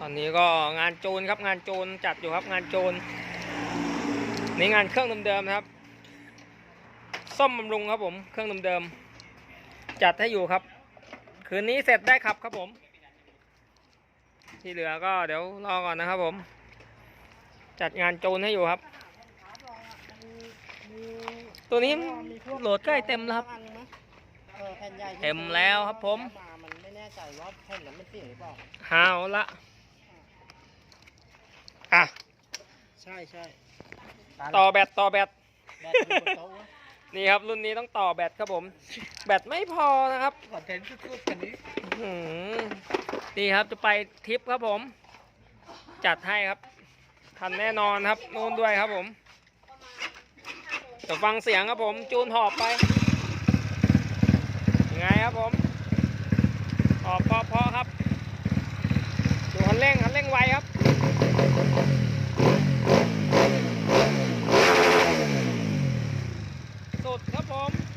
ตอนนี้ก็งานโจรครับงานโจรจัดอยู่ครับงานโจรนี่งานเครื่องเดิมๆนะครับ ซ่อมบำรุงครับผมเครื่องเดิมๆจัดให้อยู่ครับ คืนนี้เสร็จได้ครับครับผม ที่เหลือก็เดี๋ยวรอก่อนนะครับผม จัดงานโจรให้อยู่ครับ ตัวนี้โหลดใกล้เต็มแล้วครับเออแผ่นใหญ่ที่เต็มแล้วครับผมมามันไม่แน่ใจว่าแผ่นนั้นมันเสียหรือเปล่าหาวละ อะ ใช่ใช่ต่อแบตต่อแบต แบตอยู่บนโต๊ะวะนี่ครับรุ่นนี้ต้องต่อแบตครับผม แบตไม่พอนะครับคอนเทนต์สุดๆคันนี้อื้อหือนี่ครับจะไปทริปครับผม จัดให้ครับ ทันแน่นอนครับนู่นด้วยครับผมเดี๋ยวฟังเสียงครับผม จูนหอบไปยังไงครับผม สดครับผม